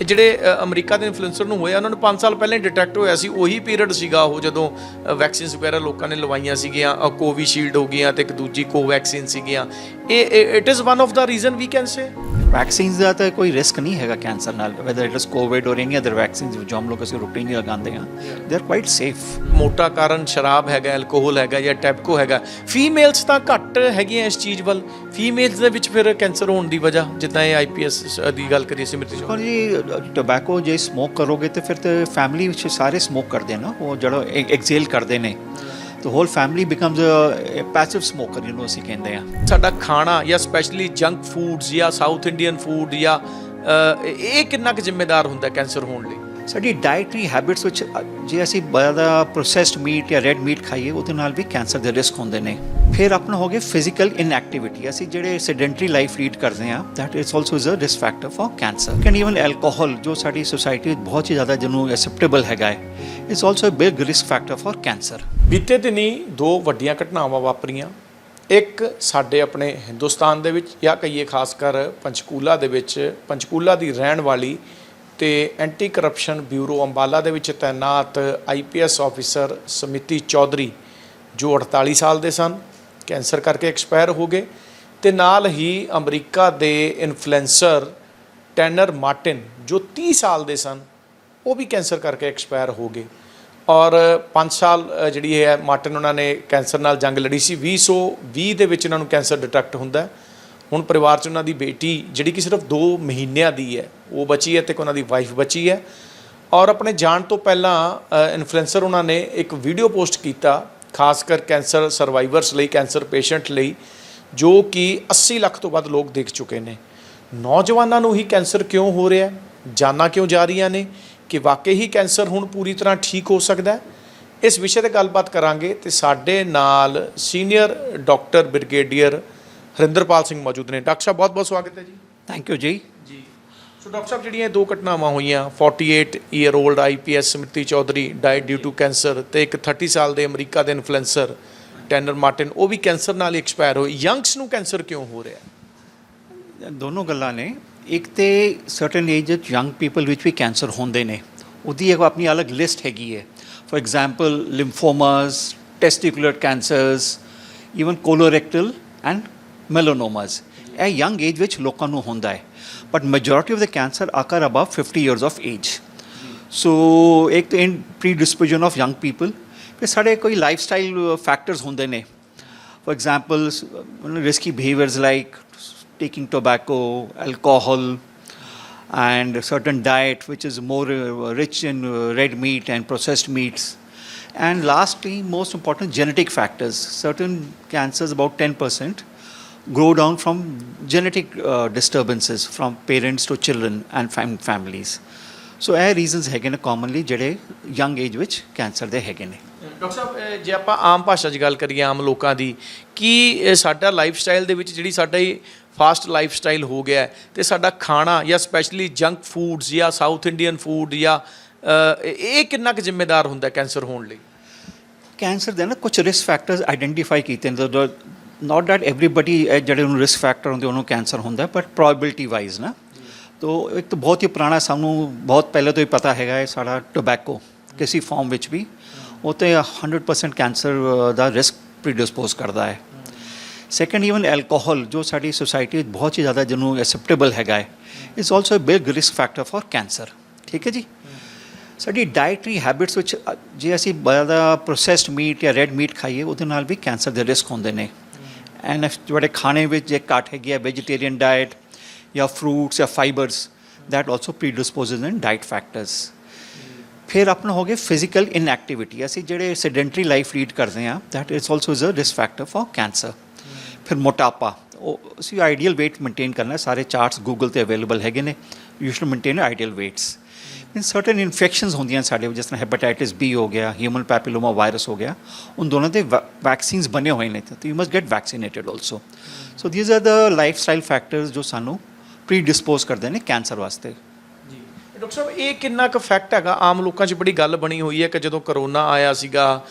ਇਹ ਜਿਹੜੇ ਅਮਰੀਕਾ ਦੇ ਇਨਫਲੂਐਂਸਰ ਨੂੰ ਹੋਇਆ, ਉਹਨਾਂ ਨੂੰ 5 ਸਾਲ ਪਹਿਲਾਂ ਹੀ ਡਿਟੈਕਟ ਹੋਇਆ ਸੀ। ਉਹੀ ਪੀਰੀਅਡ ਸੀਗਾ ਉਹ ਜਦੋਂ ਵੈਕਸੀਨਸ ਵਗੈਰਾ ਲੋਕਾਂ ਨੇ ਲਵਾਈਆਂ ਸੀਗੀਆਂ ਕੋਵਿਸ਼ੀਲਡ ਹੋ ਗਈਆਂ ਤੇ ਇੱਕ ਦੂਜੀ ਕੋਵੈਕਸੀਨ ਸੀਗੀਆਂ। ਇਹ it is one of the reason we can say vaccines ਦਾ ਤਾਂ ਕੋਈ ਰਿਸਕ ਨਹੀਂ ਹੈਗਾ ਕੈਂਸਰ ਨਾਲ whether it is COVID or any other vaccines ਜੋ ਹਮ ਲੋਕ ਅਸੀਂ ਰੂਟੀਨ ਲਗਾਉਂਦੇ ਹਾਂ ਦੇ ਆਰ ਕੁਆਇਟ ਸੇਫ ਮੋਟਾ ਕਾਰਨ ਸ਼ਰਾਬ ਹੈਗਾ ਐਲਕੋਹਲ ਹੈਗਾ ਜਾਂ ਟੈਬਕੋ ਹੈਗਾ ਫੀਮੇਲਸ ਤਾਂ ਘੱਟ ਹੈਗੀਆਂ ਇਸ ਚੀਜ਼ ਵੱਲ। ਫੀਮੇਲਸ ਦੇ ਵਿੱਚ ਫਿਰ ਕੈਂਸਰ ਹੋਣ ਦੀ ਵਜ੍ਹਾ ਜਿੱਦਾਂ ਇਹ ਆਈਪੀਐਸ ਦੀ ਗੱਲ ਕਰੀਏ ਸਿਮਰਤੀ ਔਰ ਚੌਧਰੀ ਜੀ ਟੋਬੈਕੋ ਜੇ ਸਮੋਕ ਕਰੋਗੇ ਤੇ ਫਿਰ ਤੇ ਫੈਮਿਲੀ ਵਿੱਚ ਸਾਰੇ ਸਮੋਕ ਕਰਦੇ ਨਾ ਉਹ ਜਿਹੜਾ ਐਕਸੇਲ ਕਰਦੇ ਨੇ। ਤਾਂ whole family becomes a passive smoker ਜਿਹਨੂੰ ਅਸੀਂ ਕਹਿੰਦੇ ਆ ਸਾਡਾ ਖਾਣਾ ਜਾਂ ਸਪੈਸ਼ਲੀ ਜੰਕ ਫੂਡਸ ਜਾਂ ਸਾਊਥ ਇੰਡੀਅਨ ਫੂਡ ਜਾਂ ਅ, ਇਹ ਕਿੰਨਾ ਕੁ ਜ਼ਿੰਮੇਦਾਰ ਹੁੰਦਾ ਕੈਂਸਰ ਹੋਣ ਲਈ? ਸਾਡੀ ਡਾਈਟਰੀ ਹੈਬਿਟਸ ਵਿੱਚ, ਜੇ ਅਸੀਂ ਜ਼ਿਆਦਾ ਪ੍ਰੋਸੈਸਡ ਮੀਟ ਜਾਂ ਰੈੱਡ ਮੀਟ ਖਾਈਏ, ਉਹਦੇ ਨਾਲ ਵੀ ਕੈਂਸਰ ਦੇ ਰਿਸਕ ਹੁੰਦੇ ਨੇ। ਫਿਰ ਆਪਣਾ ਹੋ ਗਿਆ ਫਿਜ਼ੀਕਲ ਇਨਐਕਟੀਵਿਟੀ ਅਸੀਂ ਜਿਹੜੇ ਸੈਡੈਂਟਰੀ ਲਾਈਫ ਲੀਡ ਕਰਦੇ ਹਾਂ that is also is a risk factor for cancer can even alcohol ਜੋ ਸਾਡੀ ਸੋਸਾਇਟੀ ਵਿੱਚ ਬਹੁਤ ਹੀ ਜ਼ਿਆਦਾ ਜਿਹਨੂੰ ਐਕਸੈਪਟੇਬਲ ਹੈਗਾ ਹੈ is also a big risk factor for cancer ਬੀਤੇ ਦਿਨੀ ਦੋ ਵੱਡੀਆਂ ਘਟਨਾਵਾਂ ਵਾਪਰੀਆਂ। ਇੱਕ ਸਾਡੇ ਆਪਣੇ ਹਿੰਦੁਸਤਾਨ ਦੇ ਵਿੱਚ, ਜਾਂ ਕਹੀਏ ਖਾਸ ਕਰ ਪੰਚਕੂਲਾ ਦੇ ਵਿੱਚ, ਪੰਚਕੂਲਾ ਦੀ ਰਹਿਣ ਵਾਲੀ ਤੇ ਐਂਟੀ ਕਰਪਸ਼ਨ ਬਿਊਰੋ ਅੰਬਾਲਾ ਦੇ ਵਿੱਚ ਤਾਇਨਾਤ ਆਈਪੀਐਸ ਆਫੀਸਰ ਸਮਿਤੀ ਚੌਧਰੀ, ਜੋ 48 ਸਾਲ ਦੇ ਸਨ, ਕੈਂਸਰ ਕਰਕੇ ਐਕਸਪਾਇਰ ਹੋ ਗਏ ਤੇ ਨਾਲ ਹੀ ਅਮਰੀਕਾ ਦੇ ਇਨਫਲੂਐਂਸਰ ਟੈਨਰ ਮਾਰਟਿਨ, ਜੋ 30 ਸਾਲ ਦੇ ਸਨ, ਉਹ ਵੀ ਕੈਂਸਰ ਕਰਕੇ ਐਕਸਪਾਇਰ ਹੋ ਗਏ ਔਰ 5 ਸਾਲ ਜਿਹੜੀ ਹੈ, ਮਾਰਟਿਨ ਉਹਨਾਂ ਨੇ ਕੈਂਸਰ ਨਾਲ ਜੰਗ ਲੜੀ ਸੀ 2020 ਦੇ ਵਿੱਚ ਇਹਨਾਂ ਨੂੰ ਕੈਂਸਰ ਡਿਟੈਕਟ ਹੁੰਦਾ ਹੈ। ਹੁਣ ਪਰਿਵਾਰ 'ਚ ਉਹਨਾਂ ਦੀ ਬੇਟੀ, ਜਿਹੜੀ ਕਿ ਸਿਰਫ 2 ਮਹੀਨਿਆਂ ਦੀ ਹੈ, ਉਹ ਬਚੀ ਹੈ ਤੇ ਇੱਕ ਉਹਨਾਂ ਦੀ ਵਾਈਫ ਬਚੀ ਹੈ। ਔਰ ਆਪਣੇ ਜਾਣ ਤੋਂ ਪਹਿਲਾਂ ਇਨਫਲੂਐਂਸਰ ਉਹਨਾਂ ਨੇ ਇੱਕ ਵੀਡੀਓ ਪੋਸਟ ਕੀਤਾ, ਖਾਸ ਕਰ ਕੈਂਸਰ ਸਰਵਾਈਵਰਸ ਲਈ ਕੈਂਸਰ ਪੇਸ਼ੈਂਟ ਲਈ, ਜੋ ਕਿ 80 ਲੱਖ ਤੋਂ ਵੱਧ ਲੋਕ ਦੇਖ ਚੁੱਕੇ ਨੇ। ਨੌਜਵਾਨਾਂ ਨੂੰ ਹੀ ਕੈਂਸਰ ਕਿਉਂ ਹੋ ਰਿਹਾ ਜਾਨਾਂ ਕਿਉਂ ਜਾ ਰਹੀਆਂ ਨੇ? ਕਿ ਵਾਕਈ ਹੀ ਕੈਂਸਰ ਹੁਣ ਪੂਰੀ ਤਰ੍ਹਾਂ ਠੀਕ ਹੋ ਸਕਦਾ ਇਸ ਵਿਸ਼ੇ ਤੇ ਗੱਲਬਾਤ ਕਰਾਂਗੇ ਤੇ ਸਾਡੇ ਨਾਲ senior doctor brigadier Harinderpal Singh ਮੌਜੂਦ ਨੇ। ਡਾਕਟਰ ਸਾਹਿਬ ਬਹੁਤ ਬਹੁਤ ਸਵਾਗਤ ਹੈ ਜੀ। ਥੈਂਕ ਯੂ ਜੀ। ਜੀ। ਸੋ ਡਾਕਟਰ ਸਾਹਿਬ ਜਿਹੜੀਆਂ ਦੋ ਘਟਨਾਵਾਂ ਹੋਈਆਂ 48 year old IPS Smiti Chaudhary died due to cancer ਤੇ ਇੱਕ 30 ਸਾਲ ਦੇ ਅਮਰੀਕਾ ਦੇ ਇਨਫਲੂਐਂਸਰ ਟੈਨਰ ਮਾਰਟਿਨ ਉਹ ਵੀ ਕੈਂਸਰ ਨਾਲ ਐਕਸਪਾਇਰ ਹੋਏ ਯੰਗਸ ਨੂੰ ਕੈਂਸਰ ਕਿਉਂ ਹੋ ਰਿਹਾ? ਦੋਨੋਂ ਗੱਲਾਂ ਨੇ। ਇੱਕ ਤੇ ਸਰਟਨ ਏਜ ਵਿੱਚ ਯੰਗ ਪੀਪਲ ਵਿੱਚ ਵੀ ਕੈਂਸਰ ਹੁੰਦੇ ਨੇ। ਉਹਦੀ ਇੱਕ ਆਪਣੀ ਅਲੱਗ ਲਿਸਟ ਹੈਗੀ ਹੈ। For example lymphomas testicular cancers even colorectal and ਮੈਲਾਨੋਮਾਸ ਇਹ ਯੰਗ ਏਜ ਵਿੱਚ ਲੋਕਾਂ ਨੂੰ ਹੁੰਦਾ ਹੈ but majority of the cancer occur above 50 years of age so ਇੱਕ ਤਾਂ in predisposition of young people ਫਿਰ ਸਾਡੇ ਕੋਈ ਲਾਈਫਸਟਾਈਲ ਫੈਕਟਰਸ ਹੁੰਦੇ ਨੇ For example, s- you know, risky behaviors like taking tobacco, alcohol, and a certain diet which is more uh, rich in uh, red meat and processed meats. And lastly, most important, genetic factors. Certain cancers, about 10%, grow down from genetic uh, disturbances from parents to children and fam- families. ਸੋ ਇਹ reasons ਹੈਗੇ ਨੇ commonly ਜਿਹੜੇ young age ਵਿੱਚ cancer ਦੇ ਹੈਗੇ ਨੇ doctor ਸਾਹਿਬ ਜੇ ਆਪਾਂ ਆਮ ਭਾਸ਼ਾ 'ਚ ਗੱਲ ਕਰੀਏ ਆਮ ਲੋਕਾਂ ਦੀ ਕੀ ਸਾਡਾ ਲਾਈਫ ਸਟਾਈਲ ਦੇ ਵਿੱਚ ਜਿਹੜੀ ਸਾਡਾ ਹੀ ਫਾਸਟ ਲਾਈਫ ਸਟਾਈਲ ਹੋ ਗਿਆ ਤੇ ਸਾਡਾ ਖਾਣਾ ਜਾਂ ਸਪੈਸ਼ਲੀ ਜੰਕ ਫੂਡਸ ਜਾਂ ਸਾਊਥ ਇੰਡੀਅਨ ਫੂਡ ਜਾਂ ਇਹ ਕਿੰਨਾ ਕੁ ਜ਼ਿੰਮੇਦਾਰ ਹੁੰਦਾ ਕੈਂਸਰ ਹੋਣ ਲਈ ਕੈਂਸਰ ਦੇ ਨਾ ਕੁਝ ਰਿਸਕ ਫੈਕਟਰਸ ਆਈਡੈਂਟੀਫਾਈ ਕੀਤੇ ਨੇ ਨਾਟ ਦੈਟ ਐਵਰੀਬਾਡੀ ਜਿਹੜੇ ਉਹਨੂੰ ਰਿਸਕ ਫੈਕਟਰ ਹੁੰਦੇ, ਉਹਨੂੰ ਕੈਂਸਰ ਹੁੰਦਾ ਬਟ ਪ੍ਰੋਬੇਬਿਲਿਟੀ ਵਾਈਜ਼ ਨਾ। ਤੋ ਇੱਕ ਤਾਂ ਬਹੁਤ ਹੀ ਪੁਰਾਣਾ, ਸਾਨੂੰ ਬਹੁਤ ਪਹਿਲੇ ਤੋਂ ਹੀ ਪਤਾ ਹੈਗਾ ਹੈ ਸਾਡਾ ਟੋਬੈਕੋ ਕਿਸੇ ਫਾਰਮ ਵਿੱਚ ਵੀ। ਉਹ ਤੇ 100% ਕੈਂਸਰ ਦਾ ਰਿਸਕ ਪ੍ਰੀਡਿਸਪੋਜ਼ ਕਰਦਾ ਹੈ। ਸੈਕੰਡ ਇਵਨ ਐਲਕੋਹਲ ਜੋ ਸਾਡੀ ਸੋਸਾਇਟੀ ਵਿੱਚ ਬਹੁਤ ਹੀ ਜ਼ਿਆਦਾ ਜਿਹਨੂੰ ਐਕਸੈਪਟੇਬਲ ਹੈਗਾ ਹੈ it's also a big risk factor for cancer ਠੀਕ ਹੈ ਜੀ? ਸਾਡੀ ਡਾਈਟਰੀ ਹੈਬਿਟਸ ਵਿੱਚ ਜੇ ਅਸੀਂ ਜ਼ਿਆਦਾ ਪ੍ਰੋਸੈਸਡ ਮੀਟ ਜਾਂ ਰੈਡ ਮੀਟ ਖਾਈਏ, ਉਹਦੇ ਨਾਲ ਵੀ ਕੈਂਸਰ ਦੇ ਰਿਸਕ ਹੁੰਦੇ ਨੇ। ਐਂਡ ਜਿਹੜੇ ਖਾਣੇ ਵਿੱਚ ਜੇ ਘੱਟ ਹੈਗੀ ਹੈ ਵੈਜੀਟੇਰੀਅਨ ਡਾਈਟ ਜਾਂ ਫਰੂਟਸ ਜਾਂ fibres that also predisposes in diet factors. ਫਿਰ ਆਪਣਾ ਹੋ ਗਿਆ ਫਿਜ਼ੀਕਲ ਇਨਐਕਟੀਵਿਟੀ ਅਸੀਂ ਜਿਹੜੇ ਸੈਡੈਂਟਰੀ ਲਾਈਫ ਲੀਡ ਕਰਦੇ ਹਾਂ that is also is a risk factor for cancer. ਫਿਰ ਮੋਟਾਪਾ ਉਹ ਅਸੀਂ ਆਈਡੀਅਲ weight ਮੇਨਟੇਨ ਕਰਨਾ ਸਾਰੇ ਚਾਰਟਸ ਗੂਗਲ ਤੇ ਅਵੇਲੇਬਲ ਹੈਗੇ ਨੇ you should maintain ideal weights. In certain infections ਹੁੰਦੀਆਂ ਸਾਡੇ ਜਿਸ ਤਰ੍ਹਾਂ ਹੈਪੇਟਾਈਟਿਸ ਬੀ ਹੋ ਗਿਆ ਹਿਊਮਨ ਪੈਪਿਲੋਮਾ ਵਾਇਰਸ ਹੋ ਗਿਆ, ਉਨ ਦੋਨਾਂ ਦੇ ਵੈਕਸੀਨਸ ਬਣੇ ਹੋਏ ਨੇ, ਤਾਂ you must get vaccinated also so these are the life style factors ਜੋ ਸਾਨੂੰ ਪ੍ਰੀਡਿਸਪੋਜ਼ ਕਰਦੇ ਨੇ ਕੈਂਸਰ ਵਾਸਤੇ। ਜੀ। ਡਾਕਟਰ ਸਾਹਿਬ, ਇਹ ਕਿੰਨਾ ਕੁ ਫੈਕਟ ਹੈਗਾ? ਆਮ ਲੋਕਾਂ 'ਚ ਬੜੀ ਗੱਲ ਬਣੀ ਹੋਈ ਹੈ ਕਿ ਜਦੋਂ ਕਰੋਨਾ ਆਇਆ ਸੀਗਾ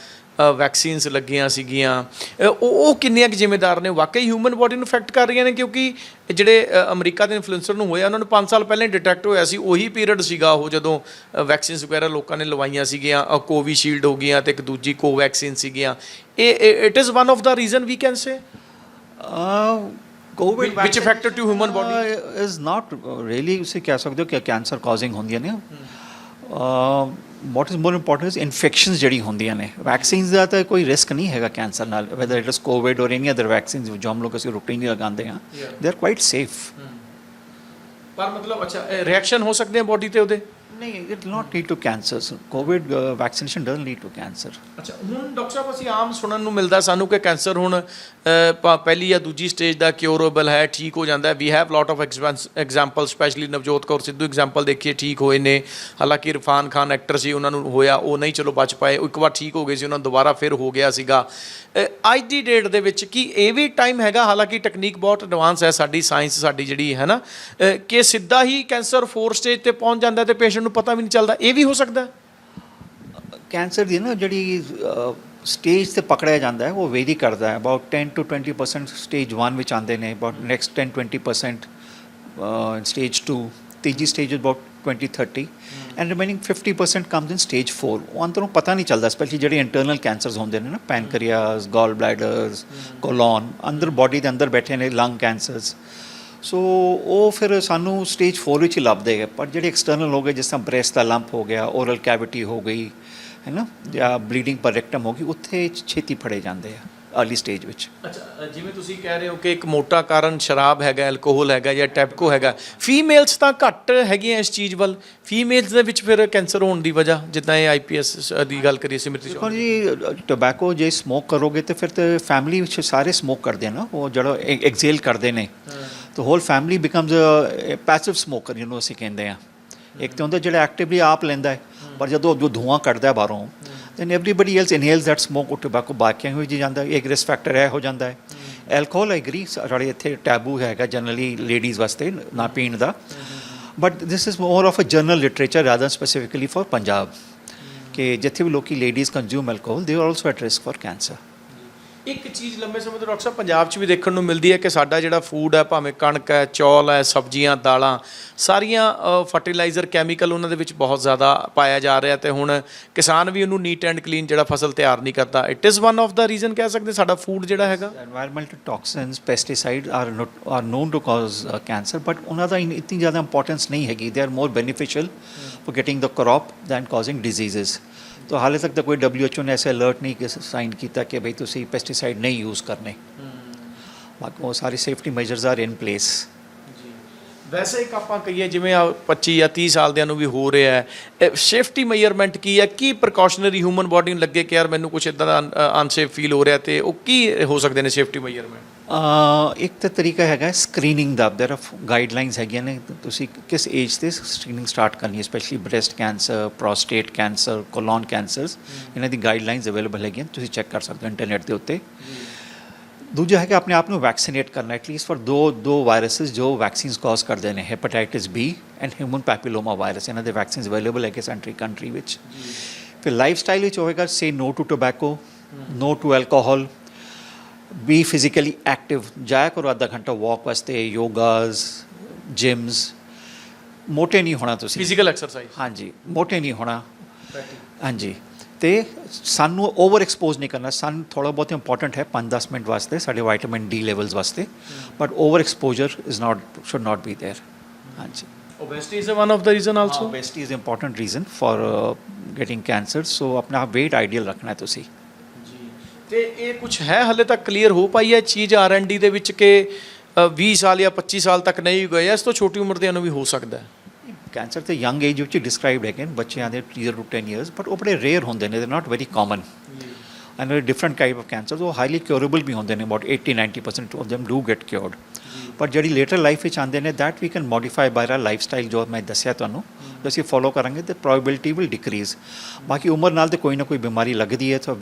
ਵੈਕਸੀਨਸ ਲੱਗੀਆਂ ਸੀਗੀਆਂ। ਉਹ ਉਹ ਕਿੰਨੀਆਂ ਕੁ ਜ਼ਿੰਮੇਦਾਰ ਨੇ? ਵਾਕਈ ਹਿਊਮਨ ਬੋਡੀ ਨੂੰ ਇਫੈਕਟ ਕਰ ਰਹੀਆਂ ਨੇ ਕਿਉਂਕਿ ਜਿਹੜੇ ਅਮਰੀਕਾ ਦੇ ਇਨਫਲੂਐਂਸਰ ਨੂੰ ਹੋਇਆ ਉਹਨਾਂ ਨੂੰ 5 ਸਾਲ ਪਹਿਲਾਂ ਹੀ ਡਿਟੈਕਟ ਹੋਇਆ ਸੀ। ਉਹੀ ਪੀਰੀਅਡ ਸੀਗਾ ਉਹ ਜਦੋਂ ਵੈਕਸੀਨਸ ਵਗੈਰਾ ਲੋਕਾਂ ਨੇ ਲਵਾਈਆਂ ਸੀਗੀਆਂ। ਕੋਵੀਸ਼ੀਲਡ ਹੋ ਗਈਆਂ ਤੇ ਇੱਕ ਦੂਜੀ ਕੋਵੈਕਸੀਨ ਸੀਗੀਆਂ। ਇਹ it is one of the reason we can say COVID which affected to human body? Is not really ਉਸੇ ਕਹਿ ਸਕਦੇ ਹੋ ਕਿ ਕੈਂਸਰ ਕਾਜ਼ਿੰਗ ਹੁੰਦੀਆਂ ਨੇ। What is more important is infections ਜਿਹੜੀ ਹੁੰਦੀਆਂ ਨੇ। ਵੈਕਸੀਨਸ ਦਾ ਤਾਂ ਕੋਈ ਰਿਸਕ ਨਹੀਂ ਹੈਗਾ ਕੈਂਸਰ ਨਾਲ ਵੈਦਰ ਇਟ ਇਜ਼ ਕੋਵਿਡ ਔਰ ਐਨੀ ਅਦਰ ਵੈਕਸੀਨਸ ਜੋ ਹਮ ਲੋਗ ਅਸੀਂ ਰੂਟੀਨਲੀ ਲਗਾਉਂਦੇ ਹਾਂ ਦੇ ਆਰ ਕੁਆਇਟ ਸੇਫ ਪਰ ਮਤਲਬ ਅੱਛਾ ਰਿਐਕਸ਼ਨ ਹੋ ਸਕਦੇ ਆ ਬੋਡੀ ਤੇ ਉਹਦੇ? ਨਹੀਂ not lead to cancers COVID vaccination doesn't lead to cancer ਅੱਛਾ, ਹੁਣ ਡਾਕਟਰ ਸਾਹਿਬ, ਅਸੀਂ ਆਮ ਸੁਣਨ ਨੂੰ ਮਿਲਦਾ ਸਾਨੂੰ ਕਿ ਕੈਂਸਰ ਹੁਣ ਪਹਿਲੀ ਜਾਂ ਦੂਜੀ ਸਟੇਜ ਦਾ ਕਿਉਰੇਬਲ ਹੈ, ਠੀਕ ਹੋ ਜਾਂਦਾ ਹੈ। We have lot of example specially Navjot Kaur Sidhu example ਦੇਖੀਏ, ਠੀਕ ਹੋਏ ਨੇ। ਹਾਲਾਂਕਿ ਇਰਫਾਨ ਖਾਨ ਐਕਟਰ ਸੀ, ਉਹਨਾਂ ਨੂੰ ਹੋਇਆ, ਉਹ ਨਹੀਂ, ਚਲੋ ਬਚ ਪਾਏ। ਇੱਕ ਵਾਰ ਠੀਕ ਹੋ ਗਏ ਸੀ, ਉਹਨਾਂ ਨੂੰ ਦੁਬਾਰਾ ਫਿਰ ਹੋ ਗਿਆ ਸੀਗਾ। ਅੱਜ ਦੀ ਡੇਟ ਦੇ ਵਿੱਚ ਕੀ ਇਹ ਵੀ ਟਾਈਮ ਹੈਗਾ? ਹਾਲਾਂਕਿ ਟੈਕਨੀਕ ਬਹੁਤ ਐਡਵਾਂਸ ਹੈ, ਸਾਡੀ ਸਾਇੰਸ ਸਾਡੀ ਜਿਹੜੀ ਹੈ ਨਾ। ਕਿ ਸਿੱਧਾ ਹੀ ਕੈਂਸਰ 4 ਸਟੇਜ ਤੇ ਪਹੁੰਚ ਜਾਂਦਾ ਤੇ ਪੇਸ਼ੈਂਟ ਨੂੰ ਪਤਾ ਵੀ ਨਹੀਂ ਚੱਲਦਾ ਇਹ ਵੀ ਹੋ ਸਕਦਾ? ਕੈਂਸਰ ਦੀ ਨਾ ਜਿਹੜੀ ਸਟੇਜ ਤੇ ਪਕੜਿਆ ਜਾਂਦਾ ਹੈ ਉਹ ਵੇਰੀ ਕਰਦਾ ਹੈ। ਅਬਾਊਟ 10 ਟੂ 20% ਸਟੇਜ 1 ਵਿੱਚ ਆਉਂਦੇ ਨੇ ਅਬਾਊਟ ਨੈਕਸਟ 10 20% ਸਟੇਜ 2 ਤੀਜੀ stage about 20 30 and remaining 50% comes in stage 4 ਉਹ ਅੰਦਰੋਂ ਪਤਾ ਨਹੀਂ ਚੱਲਦਾ ਸਪੈਸ਼ਲੀ ਜਿਹੜੇ ਇੰਟਰਨਲ ਕੈਂਸਰਸ ਹੁੰਦੇ ਨੇ ਨਾ ਪੈਨਕ੍ਰੀਆਸ ਗਾਲ ਬਲੈਡਰਸ ਕੋਲੋਨ ਅੰਦਰ ਬਾਡੀ ਦੇ ਅੰਦਰ ਬੈਠੇ ਨੇ ਲੰਗ ਕੈਂਸਰਸ ਸੋ ਉਹ ਫਿਰ ਸਾਨੂੰ ਸਟੇਜ 4 ਵਿੱਚ ਹੀ ਲੱਭਦੇ ਹੈ ਪਰ ਜਿਹੜੇ ਐਕਸਟਰਨਲ ਹੋ ਗਏ ਜਿਸ ਤਰ੍ਹਾਂ ਬ੍ਰੈਸਟ ਦਾ ਲੰਪ ਹੋ ਗਿਆ ਓਰਲ ਕੈਵਿਟੀ ਹੋ ਗਈ ਹੈ ਨਾ ਜਾਂ ਬਲੀਡਿੰਗ ਪਰ ਰੈਕਟਮ ਹੋ ਗਈ ਉੱਥੇ ਛੇਤੀ ਫੜੇ ਜਾਂਦੇ ਆ अर्ਲੀ ਸਟੇਜ ਵਿੱਚ। ਅੱਛਾ ਜਿਵੇਂ ਤੁਸੀਂ ਕਹਿ ਰਹੇ ਹੋ ਕਿ ਇੱਕ ਮੋਟਾ ਕਾਰਨ ਸ਼ਰਾਬ ਹੈਗਾ ਐਲਕੋਹਲ ਹੈਗਾ ਜਾਂ ਟੈਬਕੋ ਹੈਗਾ ਫੀਮੇਲਸ ਤਾਂ ਘੱਟ ਹੈਗੀਆਂ ਇਸ ਚੀਜ਼ ਵੱਲ। ਫੀਮੇਲਸ ਦੇ ਵਿੱਚ ਫਿਰ ਕੈਂਸਰ ਹੋਣ ਦੀ ਵਜ੍ਹਾ ਜਿੱਦਾਂ ਇਹ ਆਈਪੀਐਸ ਦੀ ਗੱਲ ਕਰੀਏ ਸਿਮਰਤੀ ਦੇਖੋ ਚੌਧਰੀ ਜੀ ਟੋਬੈਕੋ ਜੇ ਸਮੋਕ ਕਰੋਗੇ ਤੇ ਫਿਰ ਤੇ ਫੈਮਿਲੀ ਵਿੱਚ ਸਾਰੇ ਸਮੋਕ ਕਰਦੇ ਨਾ ਉਹ ਜਿਹੜਾ ਐਕਸੇਲ ਕਰਦੇ ਨੇ। ਤਾਂ whole family becomes a passive smoker ਜਿਹਨੂੰ ਅਸੀਂ ਕਹਿੰਦੇ ਆ ਇੱਕ ਤਾਂ ਹੁੰਦਾ ਜਿਹੜਾ ਐਕਟਿਵਲੀ ਆਪ ਲੈਂਦਾ ਹੈ, ਪਰ ਜਦੋਂ ਜੋ ਧੂਆਂ ਕੱਢਦਾ ਹੈ ਬਾਹਰੋਂ then everybody else inhales that smoke ਉਹ ਟੋਬੈਕੋ ਬਾਕੀਆਂ ਹੋਈ ਜੀ ਜਾਂਦਾ ਇੱਕ ਰਿਸਕ ਫੈਕਟਰ ਹੈ ਹੋ ਜਾਂਦਾ ਹੈ। ਐਲਕੋਹਲ ਐਗਰੀ ਸਾਡੇ ਇੱਥੇ ਟੈਬੂ ਹੈਗਾ ਜਨਰਲੀ ਲੇਡੀਜ਼ ਵਾਸਤੇ, ਨਾ ਪੀਣ ਦਾ। But this is more of a general literature rather specifically for Punjab ਕਿ ਜਿੱਥੇ ਵੀ ਲੋਕੀ ਲੇਡੀਜ਼ ਕੰਜ਼ਿਊਮ ਐਲਕੋਹਲ ਦੇ are also at risk for cancer ਇੱਕ ਚੀਜ਼ ਲੰਬੇ ਸਮੇਂ ਤੋਂ ਡਾਕਟਰ ਸਾਹਿਬ ਪੰਜਾਬ 'ਚ ਵੀ ਦੇਖਣ ਨੂੰ ਮਿਲਦੀ ਹੈ ਕਿ ਸਾਡਾ ਜਿਹੜਾ ਫੂਡ ਹੈ ਭਾਵੇਂ ਕਣਕ ਹੈ ਚੌਲ ਹੈ ਸਬਜ਼ੀਆਂ ਦਾਲਾਂ ਸਾਰੀਆਂ ਫਰਟੀਲਾਈਜ਼ਰ ਕੈਮੀਕਲ ਉਹਨਾਂ ਦੇ ਵਿੱਚ ਬਹੁਤ ਜ਼ਿਆਦਾ ਪਾਇਆ ਜਾ ਰਿਹਾ ਤੇ ਹੁਣ ਕਿਸਾਨ ਵੀ ਉਹਨੂੰ ਨੀਟ ਐਂਡ ਕਲੀਨ ਜਿਹੜਾ ਫਸਲ ਤਿਆਰ ਨਹੀਂ ਕਰਦਾ। It is one of the reason ਕਹਿ ਸਕਦੇ ਸਾਡਾ ਫੂਡ ਜਿਹੜਾ ਹੈਗਾ। Environmental toxins pesticides are not are known to cause uh, cancer but ਉਹਨਾਂ ਦਾ ਇਨ- ਇਤਨੀ ਜ਼ਿਆਦਾ ਇੰਪੋਰਟੈਂਸ ਨਹੀਂ ਹੈਗੀ। They are more beneficial for getting the crop than causing diseases तो ਹਾਲੇ ਤੱਕ ਤਾਂ ਕੋਈ WHO ਨੇ ਐਸੇ ਅਲਰਟ ਨਹੀਂ ਸਾਈਨ ਕੀਤਾ ਕਿ ਭਈ ਤੁਸੀਂ ਪੈਸਟੀਸਾਈਡ ਨਹੀਂ ਯੂਜ਼ ਕਰਨੇ ਬਾਕੀ ਉਹ ਸਾਰੇ safety measures are in place ਵੈਸੇ ਇੱਕ ਆਪਾਂ ਕਹੀਏ ਜਿਵੇਂ ਆ 25 ਜਾਂ 30 ਸਾਲ ਦਿਆਂ ਨੂੰ ਵੀ ਹੋ ਰਿਹਾ ਹੈ ਸੇਫਟੀ ਮੈਜ਼ਰਮੈਂਟ ਕੀ ਹੈ? ਕੀ ਪ੍ਰੀਕਾਸ਼ਨਰੀ ਹਿਊਮਨ ਬਾਡੀ ਨੂੰ ਲੱਗੇ ਕਿ ਯਾਰ ਮੈਨੂੰ ਕੁਝ ਇਦਾਂ ਦਾ ਅਨਸੇਫ ਫੀਲ ਹੋ ਰਿਹਾ ਤੇ ਉਹ ਕੀ ਹੋ ਸਕਦੇ ਨੇ ਸੇਫਟੀ ਮੈਜ਼ਰਮੈਂਟ ਇੱਕ ਤਾਂ ਤਰੀਕਾ ਹੈਗਾ ਸਕਰੀਨਿੰਗ ਦਾ ਦੇਰ ਆਫ ਗਾਈਡਲਾਈਨਸ ਹੈਗੀਆਂ ਨੇ ਤੁਸੀਂ ਕਿਸ ਏਜ ਤੇ ਸਕਰੀਨਿੰਗ ਸਟਾਰਟ ਕਰਨੀ ਹੈ specially breast cancer prostate cancer colon cancers ਇਹਨਾਂ ਦੀ ਗਾਈਡਲਾਈਨਸ ਅਵੇਲੇਬਲ ਹੈਗੀਆਂ ਤੁਸੀਂ ਚੈੱਕ ਕਰ ਸਕਦੇ ਹੋ ਇੰਟਰਨੈਟ ਦੇ ਉੱਤੇ। ਦੂਜਾ ਹੈਗਾ ਆਪਣੇ ਆਪ ਨੂੰ ਵੈਕਸੀਨੇਟ ਕਰਨਾ ਐਟਲੀਸਟ ਫॉर ਦੋ ਦੋ ਵਾਇਰਸਸ ਜੋ ਵੈਕਸੀਨਸ ਕਾਜ਼ ਕਰਦੇ ਨੇ hepatitis B and human papilloma virus ਇਹਨਾਂ ਦੇ ਵੈਕਸੀਨਸ ਅਵੇਲੇਬਲ ਹੈਗੇ ਸੈਂਟਰੀ ਕੰਟਰੀ ਵਿੱਚ। ਫਿਰ ਲਾਈਫ ਸਟਾਈਲ ਵਿੱਚ ਹੋਏਗਾ say no to tobacco no to alcohol be physically active ਜਾਇਆ ਕਰੋ ਅੱਧਾ ਘੰਟਾ ਵਾਕ ਵਾਸਤੇ ਯੋਗਾਸ ਜਿਮਸ ਮੋਟੇ ਨਹੀਂ ਹੋਣਾ ਤੁਸੀਂ। ਫਿਜ਼ੀਕਲ ਐਕਸਰਸਾਈਜ਼ ਹਾਂਜੀ ਮੋਟੇ ਨਹੀਂ ਹੋਣਾ। ਹਾਂਜੀ। ਤੇ ਸਾਨੂੰ ਓਵਰ ਐਕਸਪੋਜ਼ ਨਹੀਂ ਕਰਨਾ ਸਨ ਥੋੜਾ ਬਹੁਤ ਇੰਪੋਰਟੈਂਟ ਹੈ 5-10 ਮਿੰਟ ਵਾਸਤੇ ਸਾਡੇ ਵਿਟਾਮਿਨ ਡੀ ਲੈਵਲਸ ਵਾਸਤੇ but over exposure is not should not be there ਹਾਂਜੀ obesity is one of the reason also obesity is important reason for uh, getting cancer so ਆਪਣਾ weight ideal ਰੱਖਣਾ ਹੈ ਤੁਸੀਂ ਜੀ ਤੇ ਇਹ ਕੁਝ ਹੈ ਹਲੇ ਤੱਕ ਕਲੀਅਰ ਹੋ ਪਾਈ ਹੈ ਚੀਜ਼ ਆਰ ਐਂਡ ਡੀ ਦੇ ਵਿੱਚ ਕਿ ਅ, 20 ਸਾਲ ਜਾਂ 25 ਸਾਲ ਤੱਕ ਨਹੀਂ ਗਏ ਇਸ ਤੋਂ ਛੋਟੀ ਉਮਰ ਦੇ ਨੂੰ ਵੀ ਹੋ ਸਕਦਾ ਹੈ ਕੈਂਸਰ ਤੇ ਯੰਗ ਏਜ ਵਿੱਚ ਡਿਸਕ੍ਰਾਈਬਡ ਹੈਗੇ ਨੇ ਬੱਚਿਆਂ ਦੇ 0 ਟੂ 10 ਇਅਰਸ ਬਟ ਉਹ ਬੜੇ ਰੇਅਰ ਹੁੰਦੇ ਨੇ they not very common and different type of cancer ਉਹ ਹਾਈਲੀ ਕਿਉਰੇਬਲ ਵੀ ਹੁੰਦੇ ਨੇ about 80 90% of them do get cured ਪਰ ਜਿਹੜੀ ਲੇਟਰ ਲਾਈਫ ਵਿੱਚ ਆਉਂਦੇ ਨੇ that we can modify modify by life style ਜੋ ਮੈਂ ਦੱਸਿਆ ਤੁਹਾਨੂੰ, ਜੇ ਅਸੀਂ ਫੋਲੋ ਕਰਾਂਗੇ ਤੇ probability ਵਿਲ ਡਿਕਰੀਜ਼ ਬਾਕੀ ਉਮਰ ਨਾਲ ਤੇ ਕੋਈ ਨਾ ਕੋਈ ਬਿਮਾਰੀ ਲੱਗਦੀ ਹੈ, ਤਾਂ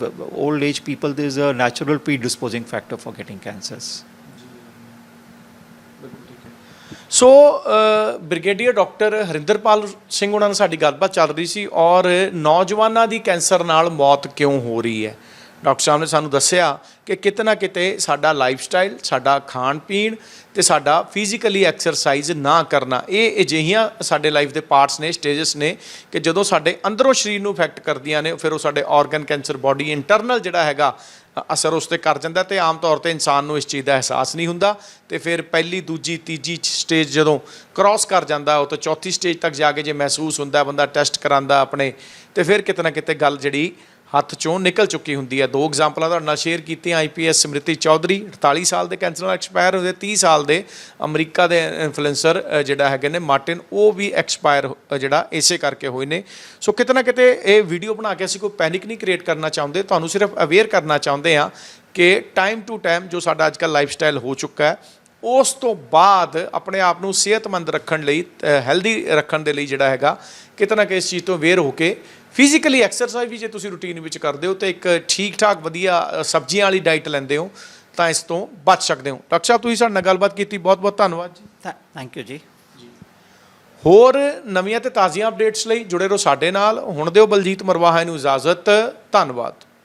올ਡ ਏਜ ਪੀਪਲ ਦੇ is a natural natural disposing factor for getting cancers so brigadier doctor Harinderpal Singh ਉਹਨਾਂ ਨਾਲ ਸਾਡੀ ਗੱਲਬਾਤ ਚੱਲ ਰਹੀ ਸੀ ਔਰ ਨੌਜਵਾਨਾਂ ਦੀ ਕੈਂਸਰ ਨਾਲ ਮੌਤ ਕਿਉਂ ਹੋ ਰਹੀ ਹੈ? ਡਾਕਟਰ ਸਾਹਿਬ ਨੇ ਸਾਨੂੰ ਦੱਸਿਆ ਕਿ ਕਿਤੇ ਨਾ ਕਿਤੇ ਸਾਡਾ ਲਾਈਫ ਸਟਾਈਲ ਸਾਡਾ ਖਾਣ ਪੀਣ ਤੇ ਸਾਡਾ ਫਿਜ਼ੀਕਲੀ ਐਕਸਰਸਾਈਜ਼ ਨਾ ਕਰਨਾ। ਇਹ ਅਜਿਹੀਆਂ ਸਾਡੇ ਲਾਈਫ ਦੇ ਪਾਰਟਸ ਨੇ ਸਟੇਜਸ ਨੇ ਕਿ ਜਦੋਂ ਸਾਡੇ ਅੰਦਰੋਂ ਸਰੀਰ ਨੂੰ ਇਫੈਕਟ ਕਰਦੀਆਂ ਨੇ, ਫਿਰ ਉਹ ਸਾਡੇ ਆਰਗਨ ਕੈਂਸਰ ਬਾਡੀ ਇੰਟਰਨਲ ਜਿਹੜਾ ਹੈਗਾ, ਅਸਰ ਉਸ ਤੇ ਕਰ ਜਾਂਦਾ ਤੇ ਆਮ ਤੌਰ ਤੇ ਇਨਸਾਨ ਨੂੰ ਇਸ ਚੀਜ਼ ਦਾ ਅਹਿਸਾਸ ਨਹੀਂ ਹੁੰਦਾ ਤੇ ਫਿਰ ਪਹਿਲੀ, ਦੂਜੀ, ਤੀਜੀ ਸਟੇਜ ਜਦੋਂ ਕ੍ਰਾਸ ਕਰ ਜਾਂਦਾ, ਉਹ ਤਾਂ ਚੌਥੀ ਸਟੇਜ ਤੱਕ ਜਾ ਕੇ ਜੇ ਮਹਿਸੂਸ ਹੁੰਦਾ, ਬੰਦਾ ਟੈਸਟ ਕਰਾਂਦਾ ਆਪਣੇ, ਤੇ ਫਿਰ ਕਿਤੇ ਨਾ ਕਿਤੇ ਗੱਲ ਜਿਹੜੀ ਹੱਥ ਚੋਂ ਨਿਕਲ ਚੁੱਕੀ ਹੁੰਦੀ ਹੈ। ਦੋ ਐਗਜ਼ਾਮਪਲਾਂ ਤੁਹਾਡੇ ਨਾਲ ਸ਼ੇਅਰ ਕੀਤੀਆਂ। ਆਈਪੀਐਸ ਸਮ੍ਰਿਤੀ ਚੌਧਰੀ 48 ਸਾਲ ਦੇ ਕੈਂਸਰ ਨਾਲ ਐਕਸਪਾਇਰ ਹੋਏ। 30 ਸਾਲ ਦੇ ਅਮਰੀਕਾ ਦੇ ਇਨਫਲੂਐਂਸਰ ਜਿਹੜਾ ਹੈਗੇ ਨੇ ਮਾਰਟਿਨ, ਉਹ ਵੀ ਐਕਸਪਾਇਰ ਜਿਹੜਾ ਇਸੇ ਕਰਕੇ ਹੋਏ ਨੇ। ਸੋ ਕਿਤੇ ਨਾ ਕਿਤੇ ਇਹ ਵੀਡੀਓ ਬਣਾ ਕੇ ਅਸੀਂ ਕੋਈ ਪੈਨਿਕ ਨਹੀਂ ਕ੍ਰੀਏਟ ਕਰਨਾ ਚਾਹੁੰਦੇ। ਤੁਹਾਨੂੰ ਸਿਰਫ ਅਵੇਅਰ ਕਰਨਾ ਚਾਹੁੰਦੇ ਹਾਂ ਕਿ ਟਾਈਮ ਟੂ ਟਾਈਮ ਜੋ ਸਾਡਾ ਅੱਜ ਕੱਲ੍ਹ ਲਾਈਫ ਸਟਾਈਲ ਹੋ ਚੁੱਕਾ ਹੈ ਉਸ ਤੋਂ ਬਾਅਦ ਆਪਣੇ ਆਪ ਨੂੰ ਸਿਹਤਮੰਦ ਰੱਖਣ ਲਈ ਹੈਲਦੀ ਰੱਖਣ ਦੇ ਲਈ ਜਿਹੜਾ ਹੈਗਾ ਕਿਤੇ ਨਾ ਕਿਤੇ ਇਸ ਚੀਜ਼ ਤੋਂ ਅਵੇਅਰ ਹੋ ਕੇ ਫਿਜ਼ੀਕਲੀ ਐਕਸਰਸਾਈਜ਼ ਵੀ ਜੇ ਤੁਸੀਂ ਰੂਟੀਨ ਵਿੱਚ ਕਰਦੇ ਹੋ ਤੇ ਇੱਕ ਠੀਕ ਠਾਕ ਵਧੀਆ ਸਬਜ਼ੀਆਂ ਵਾਲੀ ਡਾਈਟ ਲੈਂਦੇ ਹੋ ਤਾਂ ਇਸ ਤੋਂ ਬਚ ਸਕਦੇ ਹੋ। ਡਾਕਟਰ ਸਾਹਿਬ ਤੁਸੀਂ ਸਾਡੇ ਨਾਲ ਗੱਲਬਾਤ ਕੀਤੀ ਬਹੁਤ ਬਹੁਤ ਧੰਨਵਾਦ ਜੀ। ਥੈਂਕ ਯੂ ਜੀ। ਹੋਰ ਨਵੀਆਂ ਤੇ ਤਾਜ਼ੀਆਂ ਅਪਡੇਟਸ ਲਈ ਜੁੜੇ ਰਹੋ ਸਾਡੇ ਨਾਲ। ਹੁਣ ਦਿਓ ਬਲਜੀਤ ਮਰਵਾਹਾ ਨੂੰ ਇਜਾਜ਼ਤ। ਧੰਨਵਾਦ।